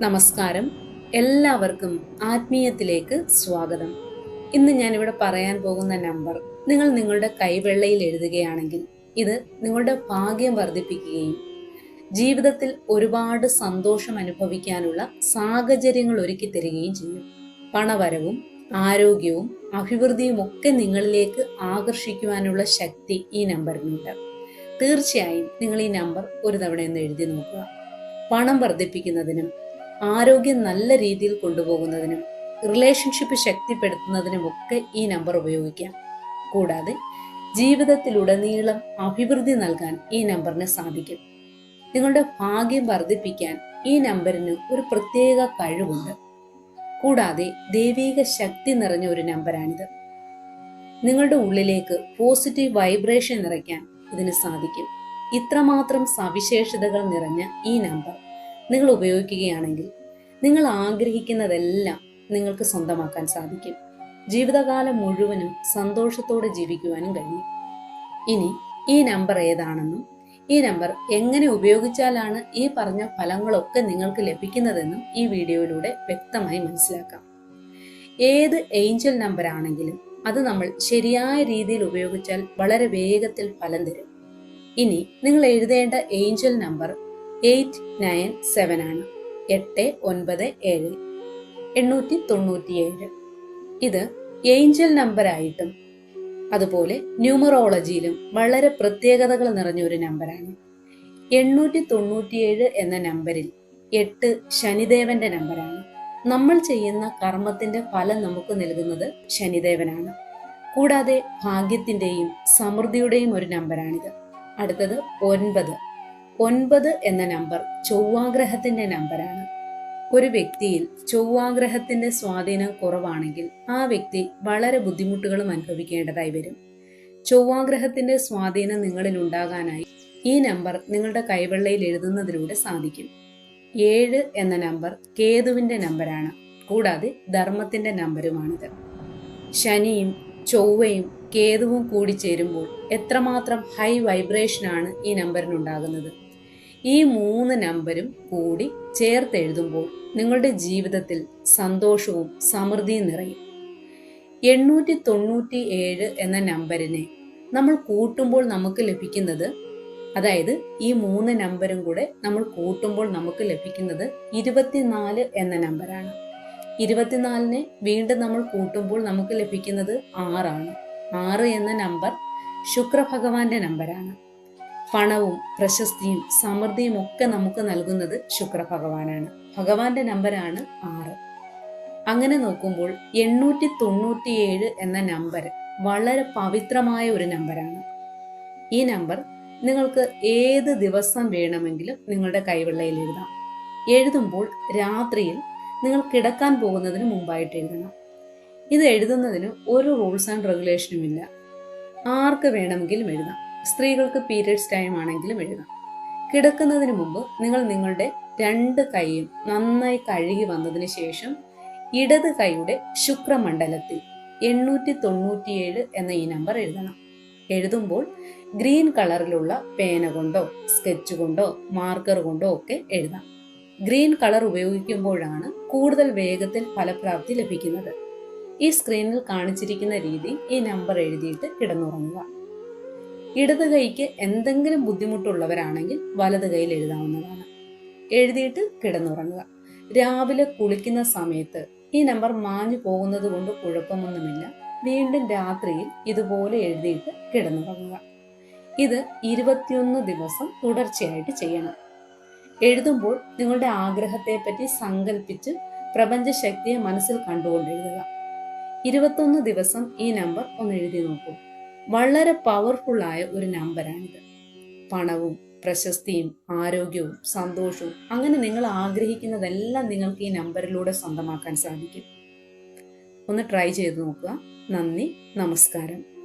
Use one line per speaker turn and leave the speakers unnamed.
നമസ്കാരം. എല്ലാവർക്കും ആത്മീയത്തിലേക്ക് സ്വാഗതം. ഇന്ന് ഞാനിവിടെ പറയാൻ പോകുന്ന നമ്പർ നിങ്ങൾ നിങ്ങളുടെ കൈവെള്ളയിൽ എഴുതുകയാണെങ്കിൽ ഇത് നിങ്ങളുടെ ഭാഗ്യം വർദ്ധിപ്പിക്കുകയും ജീവിതത്തിൽ ഒരുപാട് സന്തോഷം അനുഭവിക്കാനുള്ള സാഹചര്യങ്ങൾ ഒരുക്കി തരികയും ചെയ്യും. പണവരവും ആരോഗ്യവും അഭിവൃദ്ധിയും ഒക്കെ നിങ്ങളിലേക്ക് ആകർഷിക്കുവാനുള്ള ശക്തി ഈ നമ്പറിനുണ്ട്. തീർച്ചയായും നിങ്ങൾ ഈ നമ്പർ ഒരു തവണ ഒന്ന് എഴുതി നോക്കുക. പണം വർദ്ധിപ്പിക്കുന്നതിനും ആരോഗ്യം നല്ല രീതിയിൽ കൊണ്ടുപോകുന്നതിനും റിലേഷൻഷിപ്പ് ശക്തിപ്പെടുത്തുന്നതിനുമൊക്കെ ഈ നമ്പർ ഉപയോഗിക്കാം. കൂടാതെ ജീവിതത്തിലുടനീളം അഭിവൃദ്ധി നൽകാൻ ഈ നമ്പറിന് സാധിക്കും. നിങ്ങളുടെ ഭാഗ്യം വർദ്ധിപ്പിക്കാൻ ഈ നമ്പറിന് ഒരു പ്രത്യേക കഴിവുണ്ട്. കൂടാതെ ദൈവീക ശക്തി നിറഞ്ഞ ഒരു നമ്പറാണിത് നിങ്ങളുടെ ഉള്ളിലേക്ക് പോസിറ്റീവ് വൈബ്രേഷൻ നിറയ്ക്കാൻ ഇതിന് സാധിക്കും. ഇത്രമാത്രം സവിശേഷതകൾ നിറഞ്ഞ ഈ നമ്പർ നിങ്ങൾ ഉപയോഗിക്കുകയാണെങ്കിൽ നിങ്ങൾ ആഗ്രഹിക്കുന്നതെല്ലാം നിങ്ങൾക്ക് സ്വന്തമാക്കാൻ സാധിക്കും. ജീവിതകാലം മുഴുവനും സന്തോഷത്തോടെ ജീവിക്കുവാനും കഴിയും. ഇനി ഈ നമ്പർ ഏതാണെന്നും ഈ നമ്പർ എങ്ങനെ ഉപയോഗിച്ചാലാണ് ഈ പറഞ്ഞ ഫലങ്ങളൊക്കെ നിങ്ങൾക്ക് ലഭിക്കുന്നതെന്നും ഈ വീഡിയോയിലൂടെ വ്യക്തമായി മനസ്സിലാക്കാം. ഏത് ഏഞ്ചൽ നമ്പർ ആണെങ്കിലും അത് നമ്മൾ ശരിയായ രീതിയിൽ ഉപയോഗിച്ചാൽ വളരെ വേഗത്തിൽ ഫലം തരും. ഇനി നിങ്ങൾ എഴുതേണ്ട angel number eight nine seven ആണ്. എട്ട് ഒൻപത് ഏഴ്. എണ്ണൂറ്റി തൊണ്ണൂറ്റിയേഴ് ഇത് ഏഞ്ചൽ നമ്പറായിട്ടും അതുപോലെ ന്യൂമറോളജിയിലും വളരെ പ്രത്യേകതകൾ നിറഞ്ഞ ഒരു നമ്പറാണ്. എണ്ണൂറ്റി തൊണ്ണൂറ്റിയേഴ് എന്ന നമ്പറിൽ എട്ട് ശനിദേവന്റെ നമ്പറാണ്. നമ്മൾ ചെയ്യുന്ന കർമ്മത്തിന്റെ ഫലം നമുക്ക് നൽകുന്നത് ശനിദേവനാണ്. കൂടാതെ ഭാഗ്യത്തിന്റെയും സമൃദ്ധിയുടെയും ഒരു നമ്പറാണിത്. അടുത്തത് ഒൻപത്. ഒൻപത് എന്ന നമ്പർ ചൊവ്വാഗ്രഹത്തിന്റെ നമ്പറാണ് ഒരു വ്യക്തിയിൽ ചൊവ്വാഗ്രഹത്തിന്റെ സ്വാധീനം കുറവാണെങ്കിൽ ആ വ്യക്തി വളരെ ബുദ്ധിമുട്ടുകളും അനുഭവിക്കേണ്ടതായി വരും. ചൊവ്വാഗ്രഹത്തിന്റെ സ്വാധീനം നിങ്ങളിൽ ഉണ്ടാകാനായി ഈ നമ്പർ നിങ്ങളുടെ കൈവെള്ളയിൽ എഴുതുന്നതിലൂടെ സാധിക്കും. ഏഴ് എന്ന നമ്പർ കേതുവിന്റെ നമ്പറാണ് കൂടാതെ ധർമ്മത്തിന്റെ നമ്പരുമാണിത്. ശനിയും ചൊവ്വയും കേതുവും കൂടി ചേരുമ്പോൾ എത്രമാത്രം ഹൈ വൈബ്രേഷനാണ് ഈ നമ്പറിനുണ്ടാകുന്നത്? ഈ മൂന്ന് നമ്പരും കൂടി ചേർത്തെഴുതുമ്പോൾ നിങ്ങളുടെ ജീവിതത്തിൽ സന്തോഷവും സമൃദ്ധിയും നിറയും. എണ്ണൂറ്റി തൊണ്ണൂറ്റി ഏഴ് എന്ന നമ്പറിനെ നമ്മൾ കൂട്ടുമ്പോൾ നമുക്ക് ലഭിക്കുന്നത് അതായത് ഈ മൂന്ന് നമ്പരും കൂടെ നമ്മൾ കൂട്ടുമ്പോൾ നമുക്ക് ലഭിക്കുന്നത് ഇരുപത്തിനാല് എന്ന നമ്പറാണ് ഇരുപത്തിനാലിനെ വീണ്ടും നമ്മൾ കൂട്ടുമ്പോൾ നമുക്ക് ലഭിക്കുന്നത് ആറാണ്. ആറ് എന്ന നമ്പർ ശുക്രഭഗവാന്റെ നമ്പറാണ് പണവും പ്രശസ്തിയും സമൃദ്ധിയും ഒക്കെ നമുക്ക് നൽകുന്നത് ശുക്ര ഭഗവാനാണ് ഭഗവാന്റെ നമ്പരാണ് ആറ്. അങ്ങനെ നോക്കുമ്പോൾ എണ്ണൂറ്റി തൊണ്ണൂറ്റിയേഴ് എന്ന നമ്പർ വളരെ പവിത്രമായ ഒരു നമ്പറാണ് ഈ നമ്പർ നിങ്ങൾക്ക് ഏത് ദിവസം വേണമെങ്കിലും നിങ്ങളുടെ കൈവെള്ളയിൽ എഴുതാം. എഴുതുമ്പോൾ രാത്രിയിൽ നിങ്ങൾ കിടക്കാൻ പോകുന്നതിന് മുമ്പായിട്ട് എഴുതണം. ഇത് എഴുതുന്നതിന് ഒരു റൂൾസ് ആൻഡ് റെഗുലേഷനും ഇല്ല. ആർക്ക് വേണമെങ്കിലും എഴുതാം. സ്ത്രീകൾക്ക് പീരിയഡ്സ് ടൈം ആണെങ്കിലും എഴുതാം. കിടക്കുന്നതിന് മുമ്പ് നിങ്ങൾ നിങ്ങളുടെ രണ്ട് കൈയും നന്നായി കഴുകി വന്നതിന് ശേഷം ഇടത് കൈയുടെ ശുക്രമണ്ഡലത്തിൽ എണ്ണൂറ്റി തൊണ്ണൂറ്റിയേഴ് എന്ന ഈ നമ്പർ എഴുതണം. എഴുതുമ്പോൾ ഗ്രീൻ കളറിലുള്ള പേന കൊണ്ടോ സ്കെച്ച് കൊണ്ടോ മാർക്കർ കൊണ്ടോ ഒക്കെ എഴുതാം. ഗ്രീൻ കളർ ഉപയോഗിക്കുമ്പോഴാണ് കൂടുതൽ വേഗത്തിൽ ഫലപ്രാപ്തി ലഭിക്കുന്നത്. ഈ സ്ക്രീനിൽ കാണിച്ചിരിക്കുന്ന രീതി ഈ നമ്പർ എഴുതിയിട്ട് കിടന്നുറങ്ങുക. ഇടത് കൈക്ക് എന്തെങ്കിലും ബുദ്ധിമുട്ടുള്ളവരാണെങ്കിൽ വലത് കൈയിൽ എഴുതാവുന്നതാണ്. എഴുതിയിട്ട് കിടന്നുറങ്ങുക. രാവിലെ കുളിക്കുന്ന സമയത്ത് ഈ നമ്പർ മാഞ്ഞു പോകുന്നത് കൊണ്ട് കുഴപ്പമൊന്നുമില്ല. വീണ്ടും രാത്രിയിൽ ഇതുപോലെ എഴുതിയിട്ട് കിടന്നുറങ്ങുക. ഇത് ഇരുപത്തിയൊന്ന് ദിവസം തുടർച്ചയായിട്ട് ചെയ്യണം. എഴുതുമ്പോൾ നിങ്ങളുടെ ആഗ്രഹത്തെപ്പറ്റി സങ്കല്പിച്ച് പ്രപഞ്ച ശക്തിയെ മനസ്സിൽ കണ്ടുകൊണ്ട് എഴുതുക. ഇരുപത്തൊന്ന് ദിവസം ഈ നമ്പർ ഒന്ന് എഴുതി നോക്കൂ. വളരെ പവർഫുള്ളായ ഒരു നമ്പറാണിത് പണവും പ്രശസ്തിയും ആരോഗ്യവും സന്തോഷവും അങ്ങനെ നിങ്ങൾ ആഗ്രഹിക്കുന്നതെല്ലാം നിങ്ങൾക്ക് ഈ നമ്പറിലൂടെ സ്വന്തമാക്കാൻ സാധിക്കും. ഒന്ന് ട്രൈ ചെയ്ത് നോക്കുക. നന്ദി നമസ്കാരം.